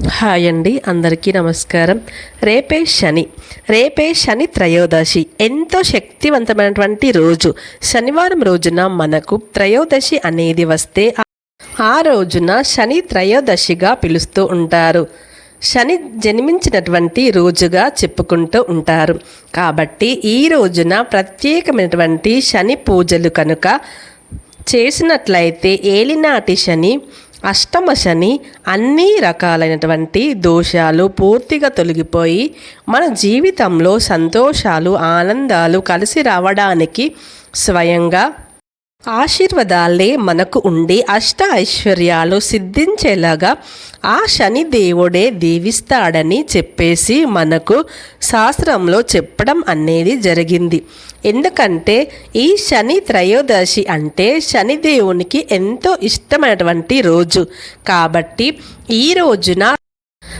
Hi అండి అందరికీ నమస్కారం. రేపే శని. రేపే శని త్రయోదశి. ఎంతో శక్తివంతమైనటువంటి రోజు. శనివారం రోజున మనకు త్రయోదశి అనేది వస్తే ఆ- రోజున శని త్రయోదశిగా పిలుస్తూ ఉంటారు. శని జన్మించినటువంటి రోజుగా చెప్పుకుంటూ ఉంటారు. కాబట్టి ఈ రోజున ప్రత్యేకమైనటువంటి శని పూజలు కనుక చేసినట్లయితే ఏలినాటి శని అష్టమ శని అన్ని రకాలైనటువంటి దోషాలు పూర్తిగా తొలగిపోయి మన జీవితంలో సంతోషాలు ఆనందాలు కలిసి రావడానికి స్వయంగా ఆశీర్వాదాలే మనకు ఉండి అష్ట ఐశ్వర్యాలు సిద్ధించేలాగా ఆ శని దేవుడే దీవిస్తాడని చెప్పేసి మనకు శాస్త్రంలో చెప్పడం అనేది జరిగింది. ఎందుకంటే ఈ శని త్రయోదశి అంటే శనిదేవునికి ఎంతో ఇష్టమైనటువంటి రోజు. కాబట్టి ఈ రోజున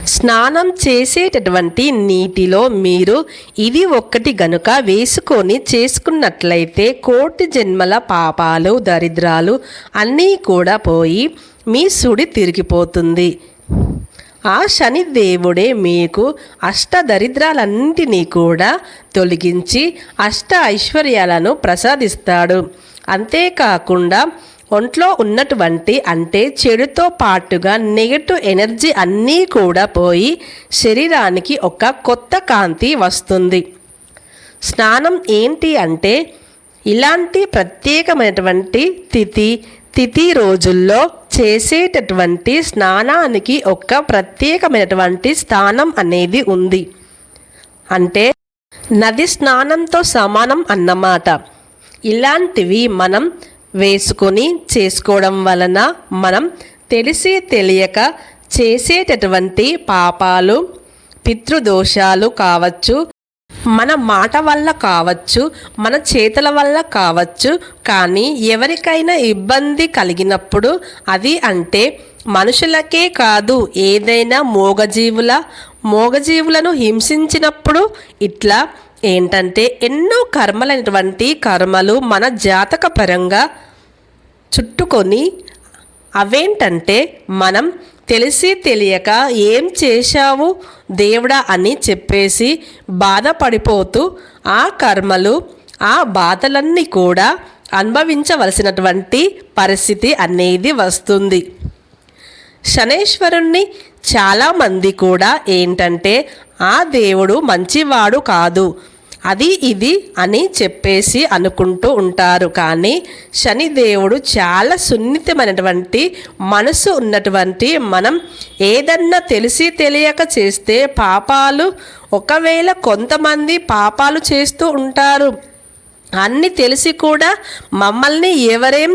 స్నానం చేసేటటువంటి నీటిలో మీరు ఇది ఒక్కటి గనుక వేసుకొని చేసుకున్నట్లయితే కోటి జన్మల పాపాలు దరిద్రాలు అన్నీ కూడా పోయి మీ సుడి తిరిగిపోతుంది. ఆ శని దేవుడే మీకు అష్ట దరిద్రాలన్నింటినీ కూడా తొలగించి అష్ట ఐశ్వర్యాలను ప్రసాదిస్తాడు. అంతేకాకుండా ఒంట్లో ఉన్నటువంటి అంటే చెడుతో పాటుగా నెగటివ్ ఎనర్జీ అన్నీ కూడా పోయి శరీరానికి ఒక కొత్త కాంతి వస్తుంది. స్నానం ఏంటి అంటే ఇలాంటి ప్రత్యేకమైనటువంటి తిథి తిథి రోజుల్లో చేసేటటువంటి స్నానానికి ఒక ప్రత్యేకమైనటువంటి స్థానం అనేది ఉంది. అంటే నది స్నానంతో సమానం అన్నమాట. ఇలాంటివి మనం వేసుకొని చేసుకోవడం వలన మనం తెలిసి తెలియక చేసేటటువంటి పాపాలు పితృదోషాలు కావచ్చు మన మాట వల్ల కావచ్చు మన చేతుల వల్ల కావచ్చు. కానీ ఎవరికైనా ఇబ్బంది కలిగినప్పుడు అది అంటే మనుషులకే కాదు ఏదైనా మూగజీవుల మూగజీవులను హింసించినప్పుడు ఇట్లా ఏంటంటే ఎన్నో కర్మలైనటువంటి కర్మలు మన జాతక పరంగా చుట్టుకొని అవేంటంటే మనం తెలిసి తెలియక ఏం చేశావు దేవుడా అని చెప్పేసి బాధపడిపోతూ ఆ కర్మలు ఆ బాధలన్నీ కూడా అనుభవించవలసినటువంటి పరిస్థితి అనేది వస్తుంది. శనేశ్వరుణ్ణి చాలామంది కూడా ఏంటంటే ఆ దేవుడు మంచివాడు కాదు. అది ఇది అని చెప్పేసి అనుకుంటూ ఉంటారు. కానీ శనిదేవుడు చాలా సున్నితమైనటువంటి మనసు ఉన్నటువంటి మనం ఏదన్నా తెలిసి తెలియక చేస్తే పాపాలు ఒకవేళ కొంతమంది పాపాలు చేస్తూ ఉంటారు. అన్ని తెలిసి కూడా మమ్మల్ని ఎవరేం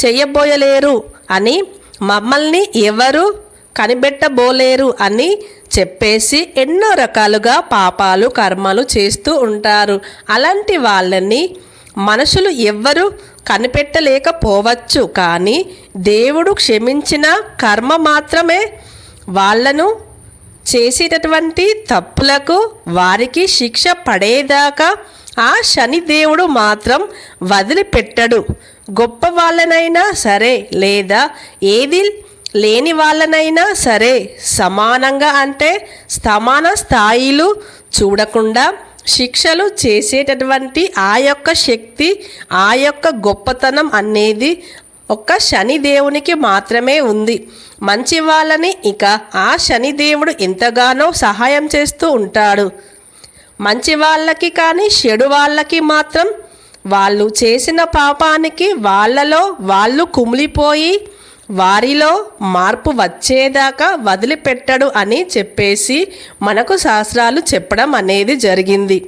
చేయబోయలేరు అని మమ్మల్ని ఎవరు కనిపెట్టబోలేరు అని చెప్పేసి ఎన్నో రకాలుగా పాపాలు కర్మలు చేస్తూ ఉంటారు. అలాంటి వాళ్ళని మనుషులు ఎవ్వరు కనిపెట్టలేకపోవచ్చు. కానీ దేవుడు క్షమించిన కర్మ మాత్రమే వాళ్ళను చేసేటటువంటి తప్పులకు వారికి శిక్ష పడేదాకా ఆ శనిదేవుడు మాత్రం వదిలిపెట్టడు. గొప్ప వాళ్ళనైనా సరే లేదా ఏది లేని వాళ్ళనైనా సరే సమానంగా అంటే సమాన స్థాయిలు చూడకుండా శిక్షలు చేసేటటువంటి ఆ యొక్క శక్తి ఆ యొక్క గొప్పతనం అనేది ఒక్క శనిదేవునికి మాత్రమే ఉంది. మంచి వాళ్ళని ఇక ఆ శనిదేవుడు ఎంతగానో సహాయం చేస్తూ ఉంటాడు. మంచి వాళ్ళకి కానీ చెడు వాళ్ళకి మాత్రం వాళ్ళు చేసిన పాపానికి వాళ్ళలో వాళ్ళు కుమిలిపోయి వారిలో మార్పు వచ్చేదాకా వదిలిపెట్టడు అని చెప్పేసి మనకు శాస్త్రాలు చెప్పడం అనేది జరిగింది.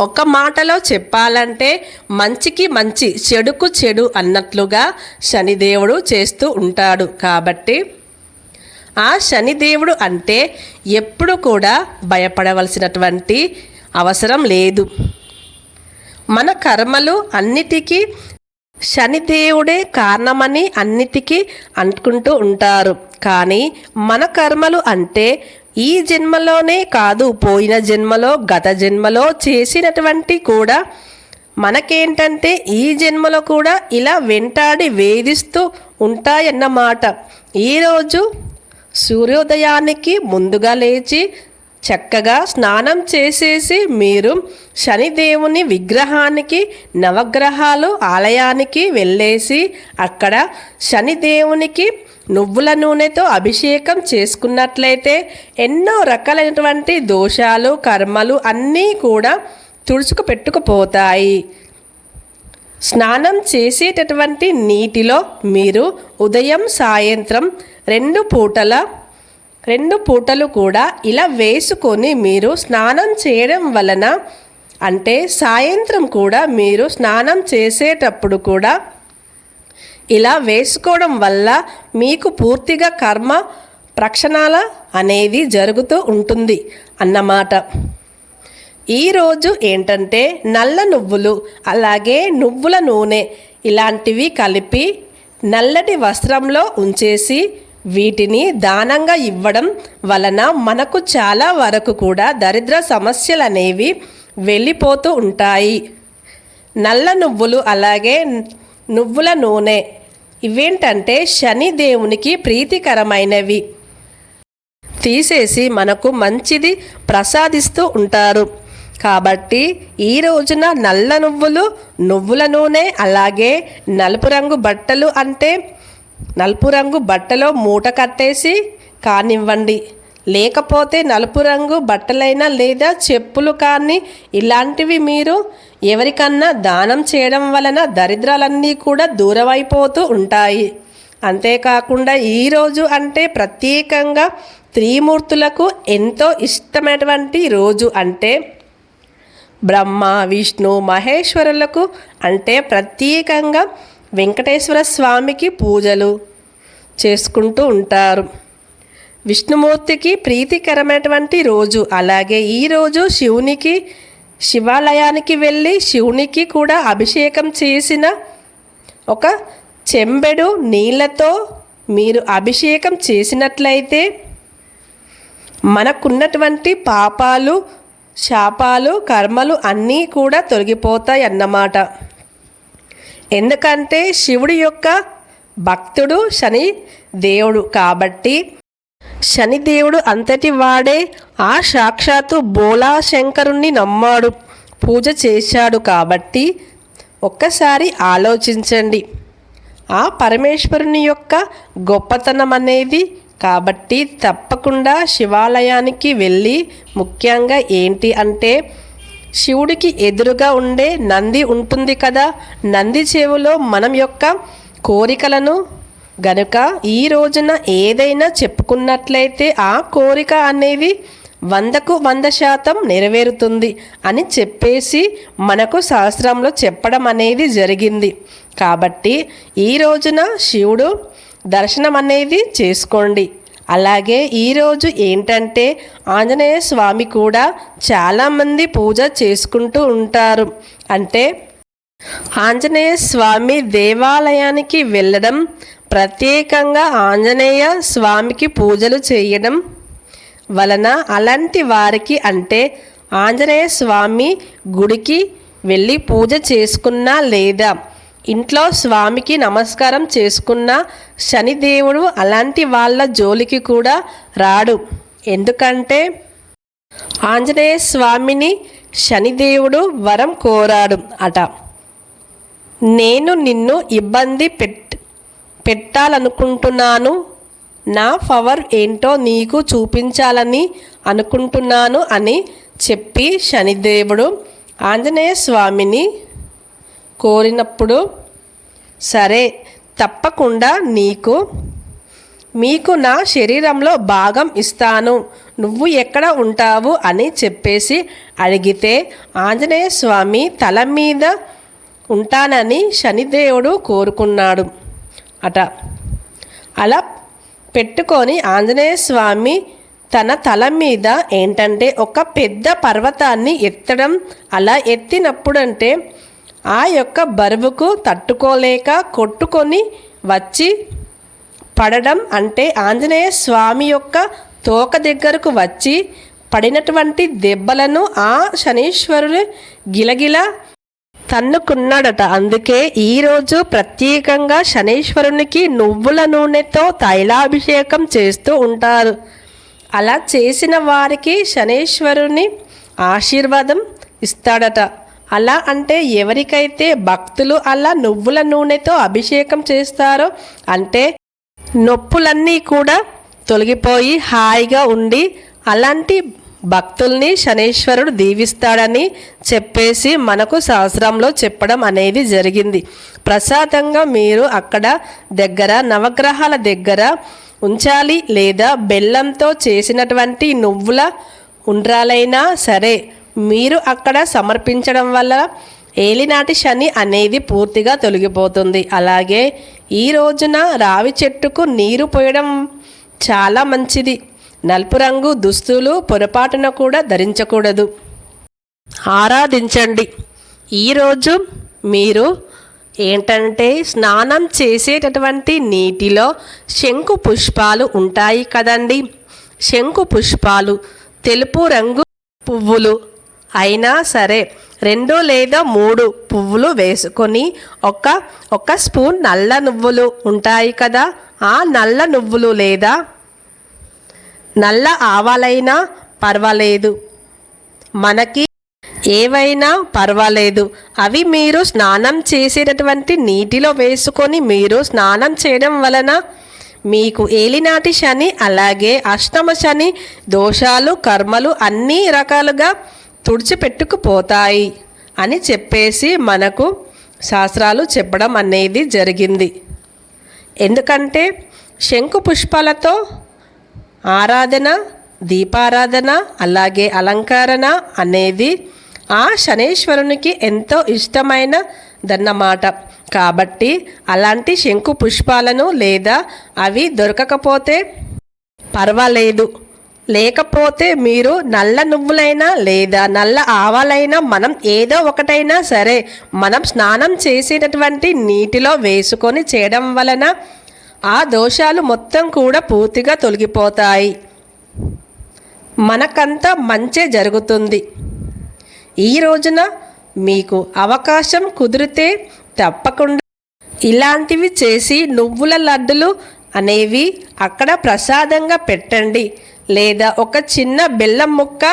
ఒక మాటలో చెప్పాలంటే మంచికి మంచి చెడుకు చెడు అన్నట్లుగా శనిదేవుడు చేస్తూ ఉంటాడు కాబట్టి ఆ శనిదేవుడు అంటే ఎప్పుడు కూడా భయపడవలసినటువంటి అవసరం లేదు. మన కర్మలు అన్నిటికీ శనిదేవుడే కారణమని అన్నిటికీ అనుకుంటూ ఉంటారు. కానీ మన కర్మలు అంటే ఈ జన్మలోనే కాదు పోయిన జన్మలో గత జన్మలో చేసినటువంటి కూడా మనకేంటంటే ఈ జన్మలో కూడా ఇలా వెంటాడి వేధిస్తూ ఉంటాయన్నమాట. ఈరోజు సూర్యోదయానికి ముందుగా లేచి చక్కగా స్నానం చేసేసి మీరు శనిదేవుని విగ్రహానికి నవగ్రహాలు ఆలయానికి వెళ్ళేసి అక్కడ శనిదేవునికి నువ్వుల నూనెతో అభిషేకం చేసుకున్నట్లయితే ఎన్నో రకాలైనటువంటి దోషాలు కర్మలు అన్నీ కూడా తుడుచుకు పెట్టుకుపోతాయి. స్నానం చేసేటటువంటి నీటిలో మీరు ఉదయం సాయంత్రం రెండు పూటల రెండు పూటలు కూడా ఇలా వేసుకొని మీరు స్నానం చేయడం వలన అంటే సాయంత్రం కూడా మీరు స్నానం చేసేటప్పుడు కూడా ఇలా వేసుకోవడం వల్ల మీకు పూర్తిగా కర్మ ప్రక్షణాల అనేది జరుగుతూ ఉంటుంది అన్నమాట. ఈరోజు ఏంటంటే నల్ల నువ్వులు అలాగే నువ్వుల నూనె ఇలాంటివి కలిపి నల్లటి వస్త్రంలో ఉంచేసి వీటిని దానంగా ఇవ్వడం వలన మనకు చాలా వరకు కూడా దరిద్ర సమస్యలు అనేవి వెళ్ళిపోతూ ఉంటాయి. నల్ల నువ్వులు అలాగే నువ్వుల నూనె ఇవేంటంటే శని దేవునికి ప్రీతికరమైనవి. తీసేసి మనకు మంచిది ప్రసాదిస్తూ ఉంటారు. కాబట్టి ఈ రోజున నల్ల నువ్వులు నువ్వుల నూనె అలాగే నలుపు రంగు బట్టలు అంటే నలుపు రంగు బట్టలో మూట కట్టేసి కానివ్వండి. లేకపోతే నలుపు రంగు బట్టలైనా లేదా చెప్పులు కానీ ఇలాంటివి మీరు ఎవరికన్నా దానం చేయడం వలన దరిద్రాలన్నీ కూడా దూరమైపోతూ ఉంటాయి. అంతేకాకుండా ఈరోజు అంటే ప్రత్యేకంగా త్రిమూర్తులకు ఎంతో ఇష్టమైనటువంటి రోజు అంటే బ్రహ్మ విష్ణు మహేశ్వరులకు అంటే ప్రత్యేకంగా వెంకటేశ్వర స్వామికి పూజలు చేసుకుంటూ ఉంటారు. విష్ణుమూర్తికి ప్రీతికరమైనటువంటి రోజు. అలాగే ఈరోజు శివునికి శివాలయానికి వెళ్ళి శివునికి కూడా అభిషేకం చేసిన ఒక చెంబెడు నీళ్ళతో మీరు అభిషేకం చేసినట్లయితే మనకున్నటువంటి పాపాలు శాపాలు కర్మలు అన్నీ కూడా తొలగిపోతాయి అన్నమాట ఎందుకంటే శివుడి యొక్క భక్తుడు శని దేవుడు కాబట్టి శనిదేవుడు అంతటి వాడే ఆ సాక్షాత్తు బోలా శంకరుణ్ణి నమ్మాడు పూజ చేశాడు కాబట్టి ఒక్కసారి ఆలోచించండి. ఆ పరమేశ్వరుని యొక్క గొప్పతనం అనేది కాబట్టి తప్పకుండా శివాలయానికి వెళ్ళి ముఖ్యంగా ఏంటి అంటే శివుడికి ఎదురుగా ఉండే నంది ఉంటుంది కదా నంది చెవులో మనం యొక్క కోరికలను గనుక ఈ రోజున ఏదైనా చెప్పుకున్నట్లయితే ఆ కోరిక అనేది వందకు వంద శాతం నెరవేరుతుంది అని చెప్పేసి మనకు శాస్త్రంలో చెప్పడం అనేది జరిగింది. కాబట్టి ఈ రోజున శివుడు దర్శనం అనేది చేసుకోండి. అలాగే ఈరోజు ఏంటంటే ఆంజనేయ స్వామి కూడా చాలామంది పూజ చేసుకుంటూ ఉంటారు. అంటే ఆంజనేయ స్వామి దేవాలయానికి వెళ్ళడం ప్రత్యేకంగా ఆంజనేయ స్వామికి పూజలు చేయడం వలన అలాంటి వారికి అంటే ఆంజనేయ స్వామి గుడికి వెళ్ళి పూజ చేసుకున్నా లేదా ఇంట్లో స్వామికి నమస్కారం చేసుకున్న శనిదేవుడు అలాంటి వాళ్ళ జోలికి కూడా రాడు. ఎందుకంటే ఆంజనేయ స్వామిని శనిదేవుడు వరం కోరాడు అట. నేను నిన్ను ఇబ్బంది పెట్ పెట్టాలనుకుంటున్నాను. నా పవర్ ఏంటో నీకు చూపించాలని అనుకుంటున్నాను అని చెప్పి శనిదేవుడు ఆంజనేయ స్వామిని కోరినప్పుడు సరే తప్పకుండా నీకు మీకు నా శరీరంలో భాగం ఇస్తాను. నువ్వు ఎక్కడ ఉంటావు అని చెప్పేసి అడిగితే ఆంజనేయ స్వామి తల మీద ఉంటానని శనిదేవుడు కోరుకున్నాడు. అట. అలా పెట్టుకొని ఆంజనేయ స్వామి తన తల మీద ఏంటంటే ఒక పెద్ద పర్వతాన్ని ఎత్తడం అలా ఎత్తినప్పుడు అంటే ఆ యొక్క బరువుకు తట్టుకోలేక కొట్టుకొని వచ్చి పడడం అంటే ఆంజనేయ స్వామి యొక్క తోక దగ్గరకు వచ్చి పడినటువంటి దెబ్బలను ఆ శనీశ్వరుడు గిలగిల తన్నుకున్నాడట. అందుకే ఈరోజు ప్రత్యేకంగా శనీశ్వరునికి నువ్వుల నూనెతో తైలాభిషేకం చేస్తూ ఉంటారు. అలా చేసిన వారికి శనీశ్వరుని ఆశీర్వాదం ఇస్తాడట. అలా అంటే ఎవరికైతే భక్తులు అలా నువ్వుల నూనెతో అభిషేకం చేస్తారో అంటే నొప్పులన్నీ కూడా తొలగిపోయి హాయిగా ఉండి అలాంటి భక్తుల్ని శనేశ్వరుడు దీవిస్తాడని చెప్పేసి మనకు శాస్త్రంలో చెప్పడం అనేది జరిగింది. ప్రసాదంగా మీరు అక్కడ దగ్గర నవగ్రహాల దగ్గర ఉంచాలి లేదా బెల్లంతో చేసినటువంటి నువ్వుల ఉండ్రాలైనా సరే మీరు అక్కడ సమర్పించడం వల్ల ఏలినాటి శని అనేది పూర్తిగా తొలగిపోతుంది. అలాగే ఈ రోజున రావి చెట్టుకు నీరు పోయడం చాలా మంచిది. నలుపు రంగు దుస్తులు పొరపాటున కూడా ధరించకూడదు. ఆరాధించండి. ఈరోజు మీరు ఏంటంటే స్నానం చేసేటటువంటి నీటిలో శంకు పుష్పాలు ఉంటాయి కదండి. శంకు పుష్పాలు తెలుపు రంగు పువ్వులు అయినా సరే రెండు లేదా మూడు పువ్వులు వేసుకొని ఒక ఒక స్పూన్ నల్ల నువ్వులు ఉంటాయి కదా ఆ నల్ల నువ్వులు లేదా? నల్ల ఆవాలైనా పర్వాలేదు. మనకి ఏవైనా పర్వాలేదు. అవి మీరు స్నానం చేసేటటువంటి నీటిలో వేసుకొని మీరు స్నానం చేయడం వలన మీకు ఏలినాటి శని అలాగే అష్టమ శని దోషాలు కర్మలు అన్ని రకాలుగా తుడిచిపెట్టుకుపోతాయి అని చెప్పేసి మనకు శాస్త్రాలు చెప్పడం అనేది జరిగింది. ఎందుకంటే శంకు పుష్పాలతో ఆరాధన దీపారాధన అలాగే అలంకరణ అనేది ఆ శనేశ్వరునికి ఎంతో ఇష్టమైన దన్నమాట. కాబట్టి అలాంటి శంకు పుష్పాలను లేదా అవి దొరకకపోతే పర్వాలేదు. లేకపోతే మీరు నల్ల నువ్వులైనా లేదా నల్ల ఆవాలైనా మనం ఏదో ఒకటైనా సరే మనం స్నానం చేసేటటువంటి నీటిలో వేసుకొని చేయడం వలన ఆ దోషాలు మొత్తం కూడా పూర్తిగా తొలగిపోతాయి. మనకంతా మంచే జరుగుతుంది. ఈ రోజున మీకు అవకాశం కుదిరితే తప్పకుండా ఇలాంటివి చేసి నువ్వుల లడ్డులు అనేవి అక్కడ ప్రసాదంగా పెట్టండి. లేదా ఒక చిన్న బెల్లం ముక్క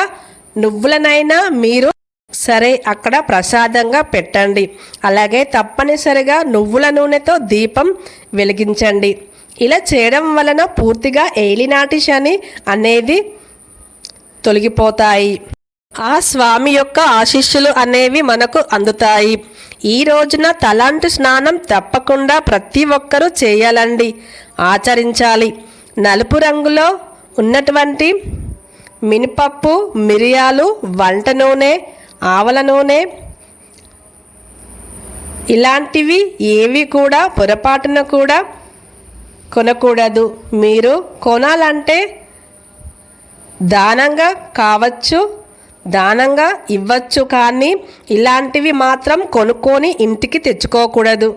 నువ్వులనైనా మీరు సరే అక్కడ ప్రసాదంగా పెట్టండి. అలాగే తప్పనిసరిగా నువ్వుల నూనెతో దీపం వెలిగించండి. ఇలా చేయడం వలన పూర్తిగా ఏలినాటి శని అనేది తొలగిపోతాయి. ఆ స్వామి యొక్క ఆశీస్సులు అనేవి మనకు అందుతాయి. ఈ రోజున తలాంటి స్నానం తప్పకుండా ప్రతి ఒక్కరూ చేయాలండి. ఆచరించాలి. నలుపు రంగులో ఉన్నటువంటి మినపప్పు మిరియాలు వంట నూనె ఆవల నూనె ఇలాంటివి ఏవి కూడా పొరపాటున కూడా కొనకూడదు. మీరు కొనాలంటే దానంగా కావచ్చు దానంగా ఇవ్వచ్చు కానీ ఇలాంటివి మాత్రం కొనుక్కొని ఇంటికి తెచ్చుకోకూడదు.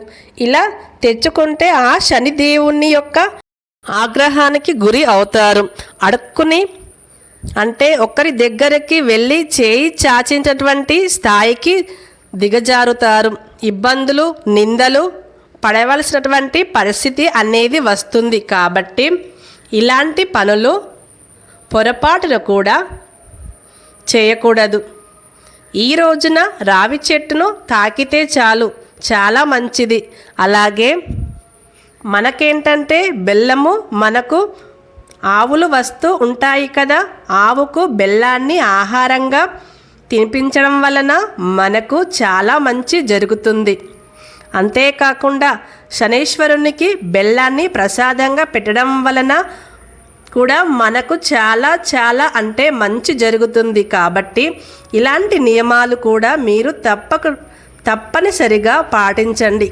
ఇలా తెచ్చుకుంటే ఆ శనిదేవుని యొక్క ఆగ్రహానికి గురి అవుతారు. అడుక్కుని అంటే ఒకరి దగ్గరికి వెళ్ళి చేయి చాచించేటువంటి స్థాయికి దిగజారుతారు. ఇబ్బందులు నిందలు పడవలసినటువంటి పరిస్థితి అనేది వస్తుంది. కాబట్టి ఇలాంటి పనులు పొరపాటును కూడా చేయకూడదు. ఈ రోజున రావి చెట్టును తాకితే చాలు. చాలా మంచిది. అలాగే మనకేంటంటే బెల్లము మనకు ఆవులు వస్తూ ఉంటాయి కదా. ఆవుకు బెల్లాన్ని ఆహారంగా తినిపించడం వలన మనకు చాలా మంచి జరుగుతుంది. అంతేకాకుండా శనేశ్వరునికి బెల్లాన్ని ప్రసాదంగా పెట్టడం వలన కూడా మనకు చాలా చాలా అంటే మంచి జరుగుతుంది. కాబట్టి ఇలాంటి నియమాలు కూడా మీరు తప్పక తప్పనిసరిగా పాటించండి.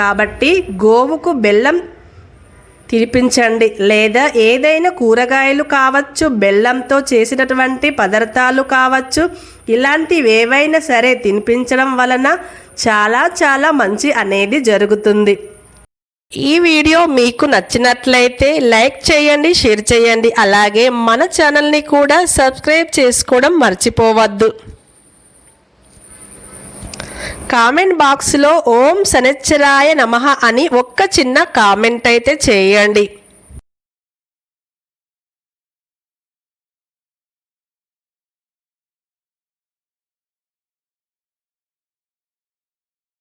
కాబట్టి గోవుకు బెల్లం తినిపించండి. లేదా ఏదైనా కూరగాయలు కావచ్చు బెల్లంతో చేసినటువంటి పదార్థాలు కావచ్చు ఇలాంటివి ఏవైనా సరే తినిపించడం వలన చాలా చాలా మంచి అనేది జరుగుతుంది. ఈ వీడియో మీకు నచ్చినట్లయితే లైక్ చేయండి షేర్ చేయండి. అలాగే మన ఛానల్ని కూడా సబ్స్క్రైబ్ చేసుకోవడం మర్చిపోవద్దు. కామెంట్ బాక్స్లో ఓం శనిచ్చరాయ నమ అని ఒక్క చిన్న కామెంట్ అయితే చేయండి.